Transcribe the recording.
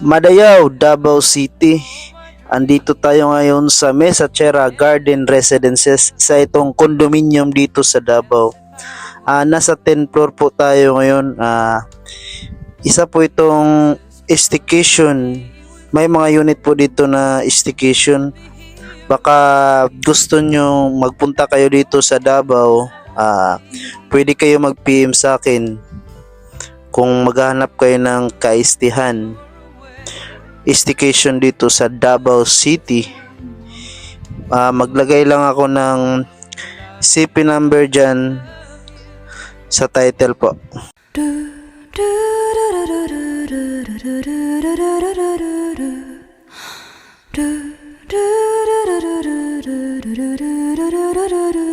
Madayaw, Davao City. Andito tayo ngayon sa Mesa Chera Garden Residences, isa itong condominium dito sa Davao. Ah, nasa 10th floor po tayo ngayon. Ah, isa po itong staycation. May mga unit po dito na staycation. Baka gusto nyo magpunta kayo dito sa Davao, ah, pwede kayo mag-PM sa akin kung maghahanap kayo ng kaistihan station dito sa Davao City. Uh, maglagay lang ako ng CP number dyan sa title po. Do do do do do do do do do do do